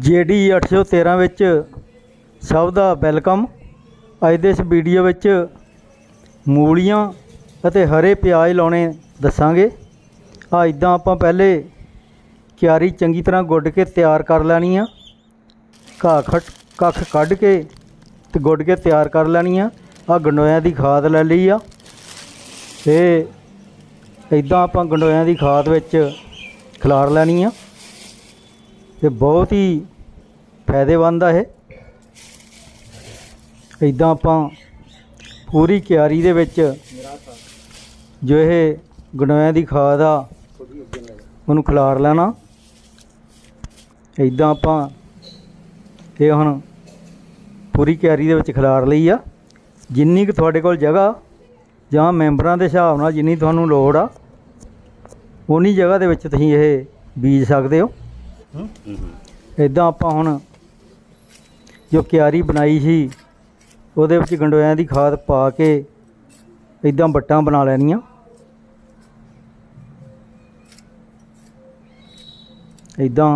GD 813 ਵਿੱਚ ਸਭ ਦਾ welcome. ਅੱਜ ਦੇ ਇਸ ਵੀਡੀਓ ਵਿੱਚ ਮੂਲੀਆਂ ਅਤੇ ਹਰੇ ਪਿਆਜ਼ ਲਾਉਣੇ ਦੱਸਾਂਗੇ। ਆ ਇਦਾਂ ਆਪਾਂ ਪਹਿਲੇ ਕਿਆਰੀ ਚੰਗੀ ਤਰ੍ਹਾਂ ਗੁੱਡ ਕੇ ਤਿਆਰ ਕਰ ਲੈਣੀ ਆ। ਘਾਹ ਖੱਟ ਕੱਖ ਕੱਢ ਕੇ ਤੇ ਗੁੱਡ ਕੇ ਤਿਆਰ ਕਰ ਲੈਣੀ ਆ। ਆ ਗੰਡੋਇਆਂ ਦੀ ਖਾਦ ਲੈ ਲਈ ਆ। ਤੇ ਇਦਾਂ ਆਪਾਂ ਗੰਡੋਇਆਂ ਦੀ ਖਾਦ ਵਿੱਚ ਖਿਲਾਰ ਲੈਣੀ ਆ। ਤੇ ਬਹੁਤ ਹੀ ਫਾਇਦੇਮੰਦ ਆ ਇਹ। ਇਦਾਂ ਆਪਾਂ ਪੂਰੀ ਕਿਆਰੀ ਦੇ ਵਿੱਚ ਜੋ ਇਹ ਗੰਡੋਇਆਂ ਦੀ ਖਾਦ ਆ, ਉਹਨੂੰ ਖਿਲਾਰ ਲੈਣਾ। ਇਦਾਂ ਆਪਾਂ ਇਹ ਹੁਣ ਪੂਰੀ ਕਿਆਰੀ ਦੇ ਵਿੱਚ ਖਿਲਾਰ ਲਈ ਆ। ਜਿੰਨੀ ਕੁ ਤੁਹਾਡੇ ਕੋਲ ਜਗ੍ਹਾ ਜਾਂ ਮੈਂਬਰਾਂ ਦੇ ਹਿਸਾਬ ਨਾਲ ਜਿੰਨੀ ਤੁਹਾਨੂੰ ਲੋੜ ਆ ਉਨੀ ਜਗ੍ਹਾ ਦੇ ਵਿੱਚ ਤੁਸੀਂ ਇਹ ਬੀਜ ਸਕਦੇ ਹੋ। ਇਦਾਂ ਆਪਾਂ ਹੁਣ ਜੋ ਕਿਆਰੀ ਬਣਾਈ ਸੀ ਉਹਦੇ ਵਿੱਚ ਗੰਡੋਇਆਂ ਦੀ ਖਾਦ ਪਾ ਕੇ ਇਦਾਂ ਬੱਟਾਂ ਬਣਾ ਲੈਣੀਆਂ। ਇਦਾਂ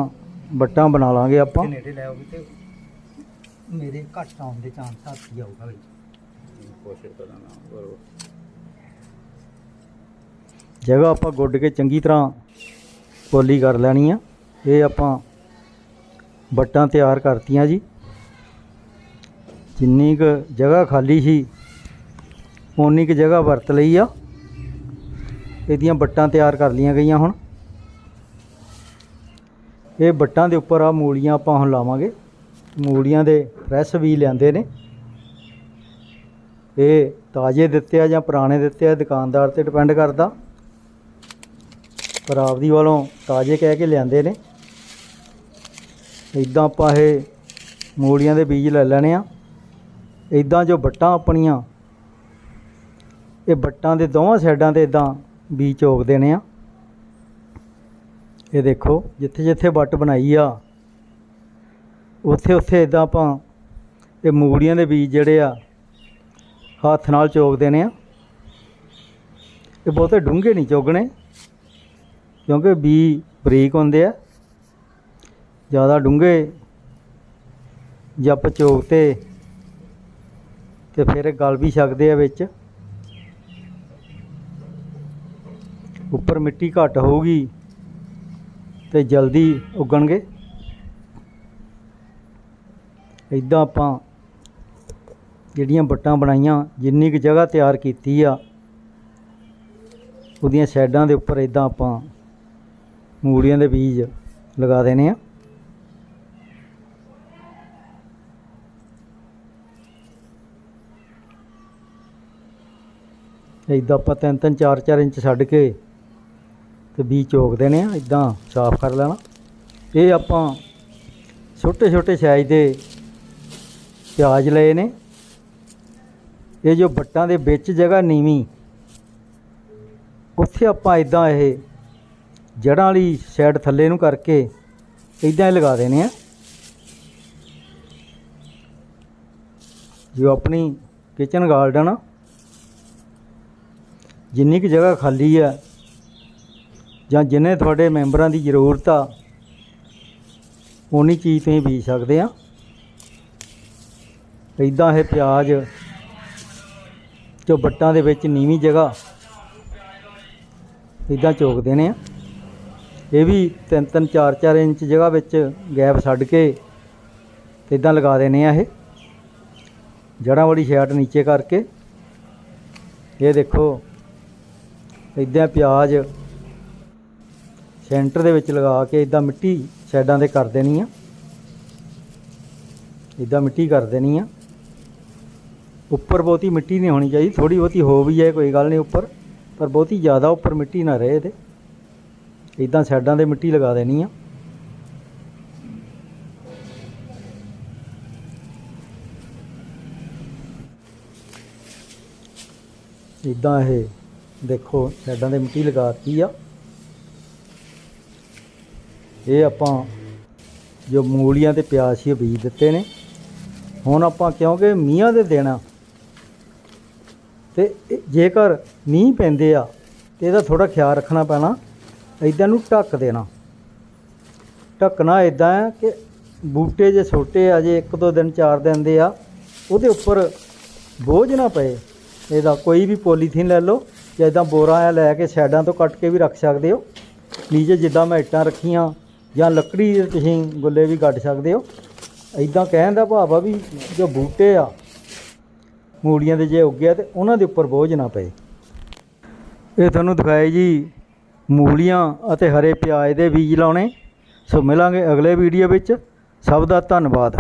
ਬੱਟਾਂ ਬਣਾ ਲਾਂਗੇ ਆਪਾਂ। ਨੇੜੇ ਲੈ ਆਓਗੇ ਤੇ ਮੇਰੇ ਘੱਟ ਆਉਣ ਦੇ ਚਾਂਸ ਹੱਥ ਜਾਊਗਾ ਵਿੱਚ। ਕੋਸ਼ਿਸ਼ ਕਰਾਂਗਾ ਬਰੋ। ਜਗ੍ਹਾ ਆਪਾਂ ਗੁੱਡ ਕੇ ਚੰਗੀ ਤਰ੍ਹਾਂ ਪੋਲੀ ਕਰ ਲੈਣੀ ਆ। ਇਹ ਆਪਾਂ ਵੱਟਾਂ ਤਿਆਰ ਕਰਤੀਆਂ ਜੀ। ਜਿੰਨੀ ਕੁ ਜਗ੍ਹਾ ਖਾਲੀ ਸੀ, ਓਨੀ ਕੁ ਜਗ੍ਹਾ ਵਰਤ ਲਈ ਆ। ਇਹਦੀਆਂ ਵੱਟਾਂ ਤਿਆਰ ਕਰ ਲੀਆਂ ਗਈਆਂ ਹੁਣ। ਇਹ ਵੱਟਾਂ ਦੇ ਉੱਪਰ ਆ ਮੂਲੀਆਂ ਆਪਾਂ ਹੁਣ ਲਾਵਾਂਗੇ। ਮੂਲੀਆਂ ਦੇ ਫਰੈਸ਼ ਵੀ ਲਿਆਂਦੇ ਨੇ। ਇਹ ਤਾਜ਼ੇ ਦਿੱਤੇ ਆ ਜਾਂ ਪੁਰਾਣੇ ਦਿੱਤੇ ਆ ਦੁਕਾਨਦਾਰ ਤੇ ਡਿਪੈਂਡ ਕਰਦਾ। ਪਰ ਆਪਦੀ ਵੱਲੋਂ ਤਾਜ਼ੇ ਕਹਿ ਕੇ ਲਿਆਂਦੇ ਨੇ। ਇਦਾਂ ਆਪਾਂ ਇਹ ਮੂਲੀਆਂ ਦੇ ਬੀਜ ਲੈ ਲੈਣੇ ਆ। ਇਦਾਂ ਜੋ ਵੱਟਾਂ ਆਪਣੀਆਂ, ਇਹ ਵੱਟਾਂ ਦੇ ਦੋਵਾਂ ਸਾਈਡਾਂ ਤੇ ਇਦਾਂ ਬੀਜ ਚੋਕ ਦੇਣੇ ਆ। ਇਹ ਦੇਖੋ, ਜਿੱਥੇ ਜਿੱਥੇ ਵੱਟ ਬਣਾਈ ਆ, ਉੱਥੇ ਉੱਥੇ ਇਦਾਂ ਆਪਾਂ ਇਹ ਮੂਲੀਆਂ ਦੇ ਬੀਜ ਜਿਹੜੇ ਆ, ਹੱਥ ਨਾਲ ਚੋਕ ਦੇਣੇ ਆ। ਇਹ ਬਹੁਤੇ ਡੂੰਘੇ ਨਹੀਂ ਚੋਗਣੇ, ਕਿਉਂਕਿ ਬੀ ਬਰੀਕ ਹੁੰਦੇ ਆ। ਜ਼ਿਆਦਾ ਡੂੰਘੇ ਜੱਪ ਚੋਕ ਤੇ ਤੇ ਫਿਰ ਗਲ ਵੀ ਸਕਦੇ ਆ ਵਿੱਚ। ਉੱਪਰ ਮਿੱਟੀ ਘੱਟ ਹੋਊਗੀ ਤੇ ਜਲਦੀ ਉੱਗਣਗੇ। ਇਦਾਂ ਆਪਾਂ ਜਿਹੜੀਆਂ ਵੱਟਾਂ ਬਣਾਈਆਂ, ਜਿੰਨੀ ਕੁ ਜਗ੍ਹਾ ਤਿਆਰ ਕੀਤੀ ਆ, ਉਹਦੀਆਂ ਸਾਈਡਾਂ ਦੇ ਉੱਪਰ ਇਦਾਂ ਆਪਾਂ ਮੂਲੀਆਂ ਦੇ ਬੀਜ ਲਗਾ ਦੇਣੇ ਆ। ਇਦਾਂ ਆਪਾਂ ਤਿੰਨ ਤਿੰਨ, ਚਾਰ ਚਾਰ ਇੰਚ ਛੱਡ ਕੇ ਤੇ ਬੀਜ ਚੋਕ ਦੇਣੇ ਆ ਇਦਾਂ ਸਾਫ਼ ਕਰ ਲੈਣਾ। ਇਹ ਆਪਾਂ ਛੋਟੇ ਛੋਟੇ ਸਾਈਜ਼ ਦੇ ਪਿਆਜ਼ ਲਏ ਨੇ। ਇਹ ਜੋ ਬੱਟਾਂ ਦੇ ਵਿੱਚ ਜਗ੍ਹਾ ਨੀਵੀਂ, ਉੱਥੇ ਆਪਾਂ ਇਦਾਂ ਇਹ ਜੜ੍ਹਾਂ ਵਾਲੀ ਸਾਈਡ ਥੱਲੇ ਨੂੰ ਕਰਕੇ ਇਦਾਂ ਹੀ ਲਗਾ ਦੇਣੇ ਆ। ਜੋ ਆਪਣੀ ਕਿਚਨ ਗਾਰਡਨ ਆ ਜਿੰਨੀ ਕੁ ਜਗ੍ਹਾ ਖਾਲੀ ਆ ਜਾਂ ਜਿੰਨੇ ਤੁਹਾਡੇ ਮੈਂਬਰਾਂ ਦੀ ਜ਼ਰੂਰਤ ਆ ਉਨੀ ਚੀਜ਼ ਤੁਸੀਂ ਬੀਜ ਸਕਦੇ ਆ। ਇਦਾਂ ਇਹ ਪਿਆਜ਼ ਜੋ ਬੱਟਾਂ ਦੇ ਵਿੱਚ ਨੀਵੀਂ ਜਗ੍ਹਾ ਇਦਾਂ ਚੋਕ ਦੇਣੇ ਆ। ਇਹ ਵੀ ਤਿੰਨ ਤਿੰਨ, ਚਾਰ ਚਾਰ ਇੰਚ ਜਗ੍ਹਾ ਵਿੱਚ ਗੈਪ ਛੱਡ ਕੇ ਇਦਾਂ ਲਗਾ ਦੇਣੇ ਆ ਇਹ। ਜੜ੍ਹਾਂ ਵਾਲੀ ਸ਼ੈਟ ਨੀਚੇ ਕਰਕੇ। ਇਹ ਦੇਖੋ ਇਦਾਂ ਪਿਆਜ਼ ਸੈਂਟਰ ਦੇ ਵਿੱਚ ਲਗਾ ਕੇ ਇਦਾਂ ਮਿੱਟੀ ਸਾਈਡਾਂ ਤੇ ਕਰ ਦੇਣੀ ਆ। ਇਦਾਂ ਮਿੱਟੀ ਕਰ ਦੇਣੀ ਆ। ਉੱਪਰ ਬਹੁਤੀ ਮਿੱਟੀ ਨਹੀਂ ਹੋਣੀ ਚਾਹੀਦੀ ਥੋੜੀ ਬਹੁਤੀ ਹੋ ਵੀ ਜਾਏ, ਕੋਈ ਗੱਲ ਨਹੀਂ ਉੱਪਰ, ਪਰ ਬਹੁਤੀ ਜ਼ਿਆਦਾ ਉੱਪਰ ਮਿੱਟੀ ਨਾ ਰਹੇ ਇਹਦੇ। ਇਦਾਂ ਸਾਈਡਾਂ ਤੇ ਮਿੱਟੀ ਲਗਾ ਦੇਣੀ ਆ। ਇਦਾਂ ਇਹ ਦੇਖੋ ਸਾਈਡਾਂ ਤੇ ਮਿੱਟੀ ਲਗਾਤੀ ਆ। ਇਹ ਆਪਾਂ ਜੋ ਮੂਲੀਆਂ ਤੇ ਪਿਆਜ਼ ਸੀ ਉਹ ਬੀਜ ਦਿੱਤੇ ਨੇ। ਹੁਣ ਆਪਾਂ ਕਿਉਂਕਿ ਮੀਂਹਾਂ ਦੇ ਦੇਣਾ ਤੇ ਇਹ- ਜੇਕਰ ਮੀਂਹ ਪੈਂਦੇ ਆ, ਤੇ ਇਹਦਾ ਥੋੜਾ ਖਿਆਲ ਰੱਖਣਾ ਪੈਣਾ ਇਦਾਂ ਨੂੰ ਢੱਕ ਦੇਣਾ। ਢੱਕਣਾ ਇਦਾਂ ਹੈ ਕਿ ਬੂਟੇ ਜੇ ਛੋਟੇ ਆ, ਜੇ ਇੱਕ ਦੋ ਦਿਨ, ਚਾਰ ਦਿਨ ਦੇ ਆ, ਉਹਦੇ ਉੱਪਰ ਬੋਝ ਨਾ ਪਏ। ਇਹਦਾ ਕੋਈ ਵੀ ਪੋਲੀਥੀਨ ਲੈ ਲਓ। ਜਾਂ ਇਦਾਂ ਬੋਰਾ ਆ ਲੈ ਕੇ ਸਾਈਡਾਂ ਤੋਂ ਕੱਟ ਕੇ ਵੀ ਰੱਖ ਸਕਦੇ ਹੋ। ਨੀਚੇ ਜਿੱਦਾਂ ਮੈਂ ਇੱਟਾਂ ਰੱਖੀਆਂ ਜਾਂ ਲੱਕੜੀ ਦੇ ਤੁਸੀਂ ਗੁੱਲੇ ਵੀ ਗੱਡ ਸਕਦੇ ਹੋ। ਇਦਾਂ ਕਹਿਣ ਦਾ ਭਾਵ ਆ ਵੀ ਜੋ ਬੂਟੇ ਆ, ਮੂਲੀਆਂ ਦੇ ਜੇ ਉੱਗਿਆ ਤੇ ਉਹਨਾਂ ਦੇ ਉੱਪਰ ਬੋਝ ਨਾ ਪਏ। ਇਹ ਤੁਹਾਨੂੰ ਦਿਖਾਏ ਜੀ ਮੂਲੀਆਂ ਅਤੇ ਹਰੇ ਪਿਆਜ਼ ਦੇ ਬੀਜ ਲਾਉਣੇ। ਸੋ ਮਿਲਾਂਗੇ ਅਗਲੇ ਵੀਡੀਓ ਵਿੱਚ। ਸਭ ਦਾ ਧੰਨਵਾਦ।